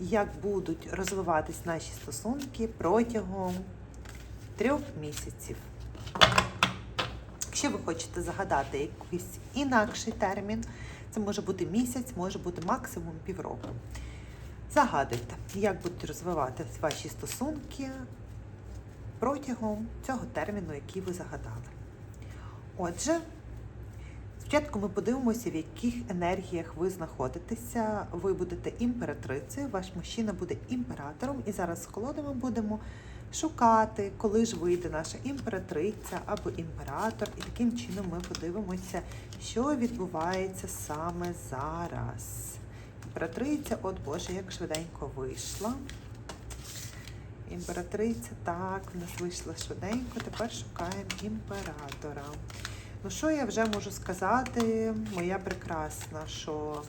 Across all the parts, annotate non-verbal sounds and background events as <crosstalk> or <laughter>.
як будуть розвиватись наші стосунки протягом трьох місяців. Якщо ви хочете загадати якийсь інакший термін, це може бути місяць, може бути максимум півроку. Загадуйте, як будуть розвиватися ваші стосунки протягом цього терміну, який ви загадали. Отже, спочатку ми подивимося, в яких енергіях ви знаходитеся. Ви будете імператрицею, ваш мужчина буде імператором, і зараз з колодами будемо шукати, коли ж вийде наша імператриця або імператор, і таким чином ми подивимося, що відбувається саме зараз. Імператриця, от Боже, як швиденько вийшла. Імператриця, так, в нас вийшла швиденько. Тепер шукаємо імператора. Ну, що я вже можу сказати, моя прекрасна, що,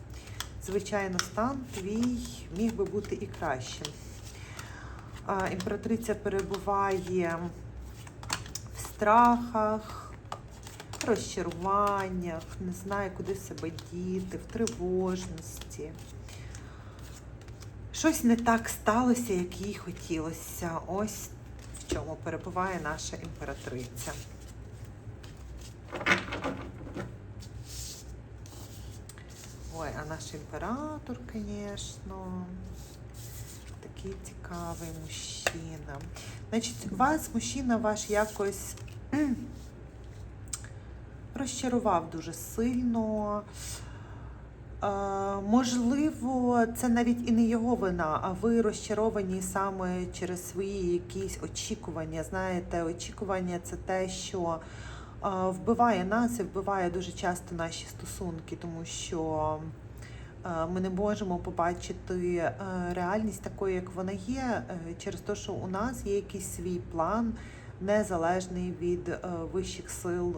звичайно, стан твій міг би бути і кращим. А, імператриця перебуває в страхах, розчаруваннях, не знає, куди себе діти, в тривожності. Щось не так сталося, як їй хотілося. Ось в чому перебуває наша імператриця. Ой, а наш імператор, звісно, такий цікавий мужчина. Значить, вас мужчина ваш якось <clears throat> розчарував дуже сильно. Е, можливо, це навіть і не його вина, а ви розчаровані саме через свої якісь очікування. Знаєте, очікування це те, що вбиває нас і вбиває дуже часто наші стосунки, тому що е, ми не можемо побачити е, реальність такою, як вона є, е, через те, що у нас є якийсь свій план. Незалежний від вищих сил,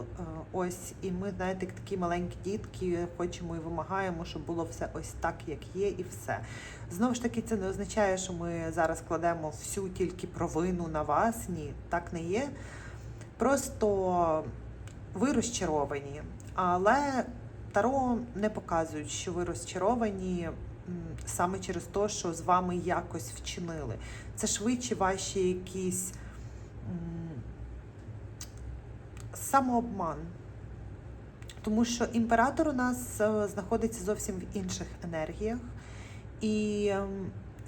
ось і ми, знаєте, такі маленькі дітки, хочемо і вимагаємо, щоб було все ось так, як є, і все. Знову ж таки, це не означає, що ми зараз кладемо всю тільки провину на вас. Ні, так не є. Просто ви розчаровані, але Таро не показують, що ви розчаровані саме через те, що з вами якось вчинили. Це швидше ваші якісь самообман. Тому що імператор у нас е, знаходиться зовсім в інших енергіях. І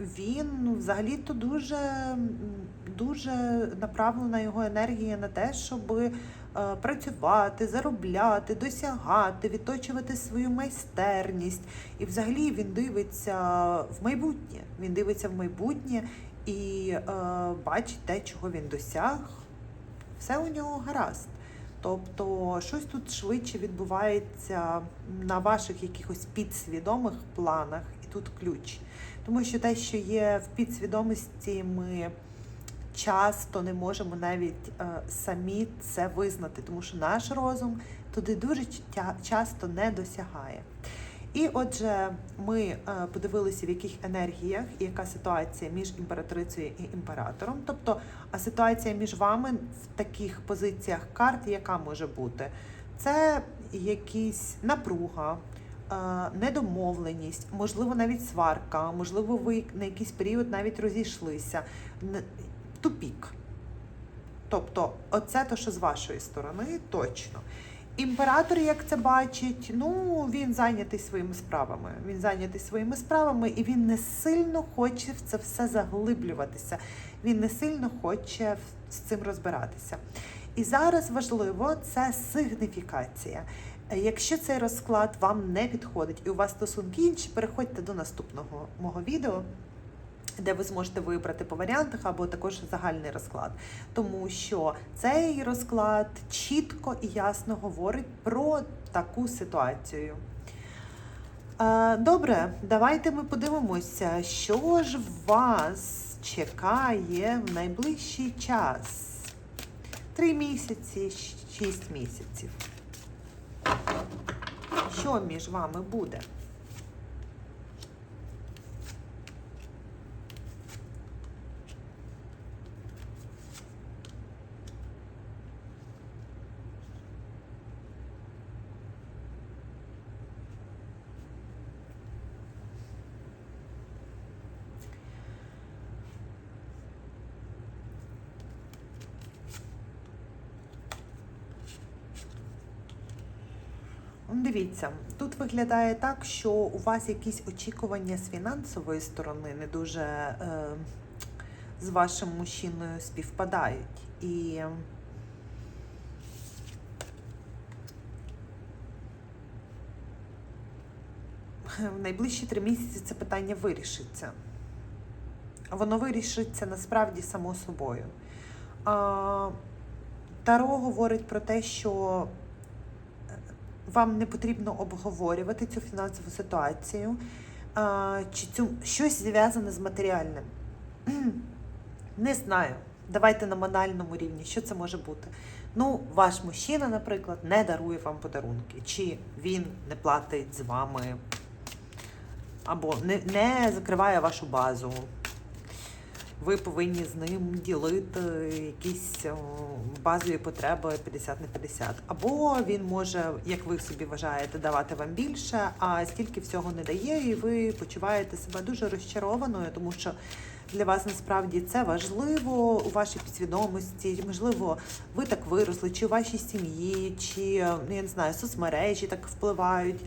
він взагалі-то дуже, дуже направлена його енергія на те, щоб працювати, заробляти, досягати, відточувати свою майстерність. І взагалі він дивиться в майбутнє. Він дивиться в майбутнє і е, бачить те, чого він досяг. Все у нього гаразд. Тобто щось тут швидше відбувається на ваших якихось підсвідомих планах, і тут ключ. Тому що те, що є в підсвідомості, ми часто не можемо навіть е, самі це визнати, тому що наш розум туди дуже ча- часто не досягає. І отже, ми е, подивилися, в яких енергіях і яка ситуація між імператрицею і імператором. Тобто, а ситуація між вами в таких позиціях карт, яка може бути? Це якісь напруга, е, недомовленість, можливо, навіть сварка, можливо, ви на якийсь період навіть розійшлися. Тупік. Тобто, оце то, що з вашої сторони, точно. Імператор, як це бачить, ну він зайнятий своїми справами. Він зайнятий своїми справами, і він не сильно хоче в це все заглиблюватися. Він не сильно хоче з цим розбиратися. І зараз важливо це сигніфікація. Якщо цей розклад вам не підходить і у вас стосунки інші, переходьте до наступного мого відео де ви зможете вибрати по варіантах або також загальний розклад. Тому що цей розклад чітко і ясно говорить про таку ситуацію. Добре, давайте ми подивимося, що ж вас чекає в найближчий час. Три місяці, шість місяців. Що між вами буде? Дивіться, тут виглядає так, що у вас якісь очікування з фінансової сторони не дуже е, з вашим мужчиною співпадають. І в найближчі три місяці це питання вирішиться. Воно вирішиться насправді само собою. Таро говорить про те, що вам не потрібно обговорювати цю фінансову ситуацію, чи цю щось зв'язане з матеріальним. <clears throat> Не знаю. Давайте на банальному рівні, що це може бути. Ну, ваш мужчина, наприклад, не дарує вам подарунки, чи він не платить з вами, або не, не закриває вашу базу. Ви повинні з ним ділити якісь базові потреби 50 на 50. Або він може, як ви собі вважаєте, давати вам більше, а стільки всього не дає, і ви почуваєте себе дуже розчарованою, тому що для вас насправді це важливо у вашій підсвідомості. Можливо, ви так виросли, чи у вашій сім'ї, чи ну, я не знаю, соцмережі так впливають.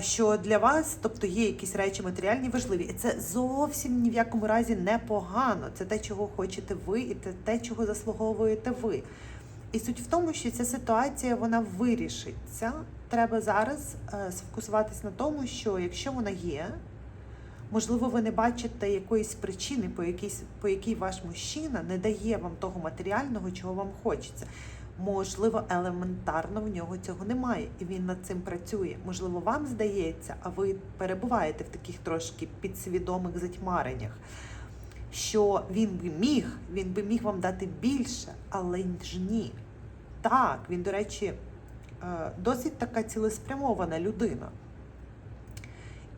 Що для вас, тобто є якісь речі матеріальні важливі, і це зовсім ні в якому разі не погано. Це те, чого хочете ви, і це те, чого заслуговуєте ви. І суть в тому, що ця ситуація вона вирішиться. Треба зараз е, сфокусуватись на тому, що якщо вона є, можливо, ви не бачите якоїсь причини, по якійсь, по якій ваш мужчина не дає вам того матеріального, чого вам хочеться. Можливо, елементарно в нього цього немає, і він над цим працює. Можливо, вам здається, а ви перебуваєте в таких трошки підсвідомих затьмареннях, що він би міг, він би міг вам дати більше, але ж ні. Так, він, до речі, е, досить така цілеспрямована людина.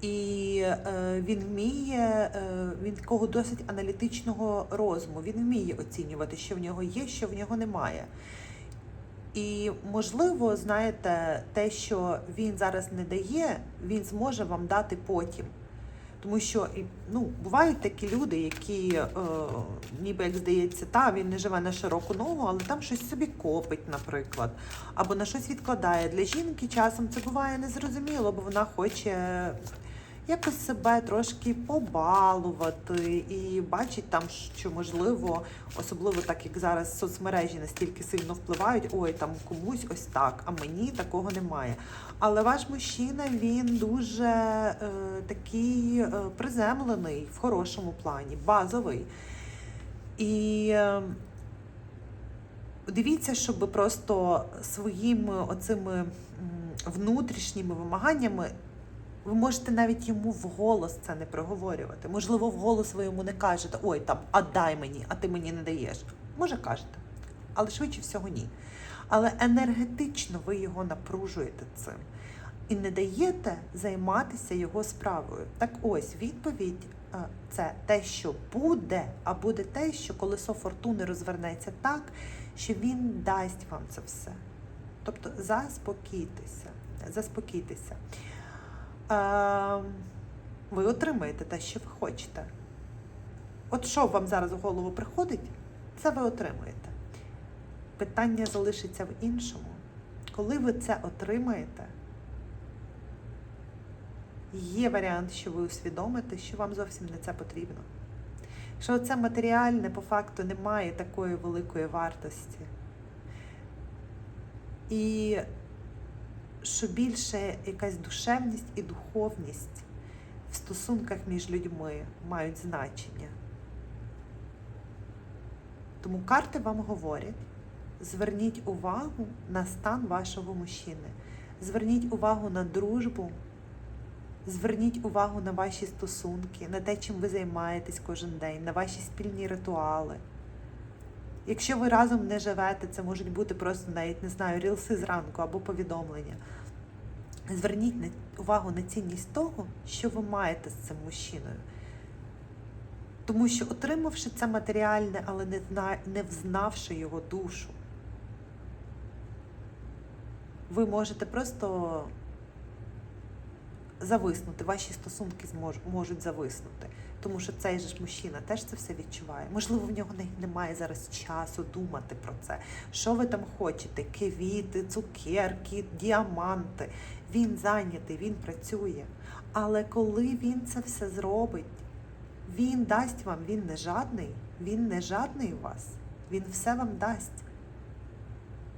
І е, він вміє, е, він такого досить аналітичного розуму. Він вміє оцінювати, що в нього є, що в нього немає. І можливо, знаєте, те, що він зараз не дає, він зможе вам дати потім. Тому що ну, бувають такі люди, які, е, ніби як здається, та він не живе на широку ногу, але там щось собі копить, наприклад, або на щось відкладає. Для жінки часом це буває незрозуміло, бо вона хоче якось себе трошки побалувати і бачить там, що можливо, особливо так як зараз соцмережі настільки сильно впливають, ой, там комусь ось так, а мені такого немає. Але ваш мужчина він дуже е, такий е, приземлений в хорошому плані, базовий. І е, дивіться, щоб просто своїми оцими внутрішніми вимаганнями ви можете навіть йому вголос це не проговорювати. Можливо, вголос ви йому не кажете, ой, там, а дай мені, а ти мені не даєш. Може, кажете, але швидше всього ні. Але енергетично ви його напружуєте цим і не даєте займатися його справою. Так ось відповідь е, це те, що буде, а буде те, що колесо фортуни розвернеться так, що він дасть вам це все. Тобто заспокійтеся, заспокійтеся. Ви отримаєте те, що ви хочете. От що вам зараз у голову приходить, це ви отримаєте. Питання залишиться в іншому. Коли ви це отримаєте, є варіант, що ви усвідомите, що вам зовсім не це потрібно. Що це матеріальне по факту не має такої великої вартості. І що більше якась душевність і духовність в стосунках між людьми мають значення. Тому карти вам говорять: зверніть увагу на стан вашого мужчини, зверніть увагу на дружбу, зверніть увагу на ваші стосунки, на те, чим ви займаєтесь кожен день, на ваші спільні ритуали. Якщо ви разом не живете, це можуть бути просто навіть не знаю, рілси зранку або повідомлення. Зверніть увагу на цінність того, що ви маєте з цим мужчиною. Тому що, отримавши це матеріальне, але не, зна... не взнавши його душу, ви можете просто зависнути, ваші стосунки змож... можуть зависнути. Тому що цей же ж мужчина теж це все відчуває. Можливо, в нього не- немає зараз часу думати про це. Що ви там хочете? Квіти, цукерки, діаманти. Він зайнятий, він працює. Але коли він це все зробить, він дасть вам, він не жадний, він не жадний у вас, він все вам дасть.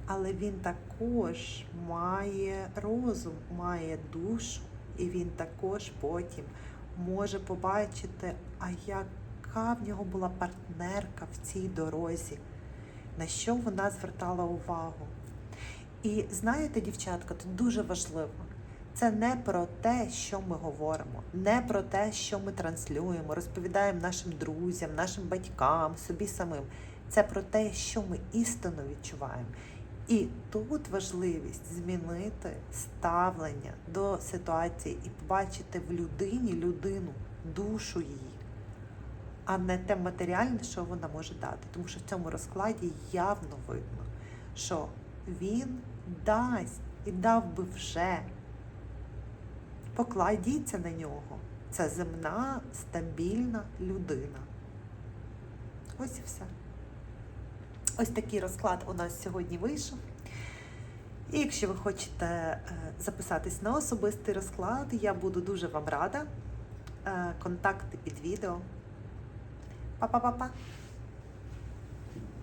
Але він також має розум, має душу, і він також потім може побачити, а яка в нього була партнерка в цій дорозі, на що вона звертала увагу. І знаєте, дівчатка, тут дуже важливо. Це не про те, що ми говоримо, не про те, що ми транслюємо, розповідаємо нашим друзям, нашим батькам, собі самим. Це про те, що ми істинно відчуваємо. І тут важливість змінити ставлення до ситуації і побачити в людині людину, душу її, а не те матеріальне, що вона може дати. Тому що в цьому розкладі явно видно, що він дасть і дав би вже. Покладіться на нього. Це земна, стабільна людина. Ось і все. Ось такий розклад у нас сьогодні вийшов. І якщо ви хочете е, записатись на особистий розклад, я буду дуже вам рада. Е, Контакти під відео. Па-па-па-па!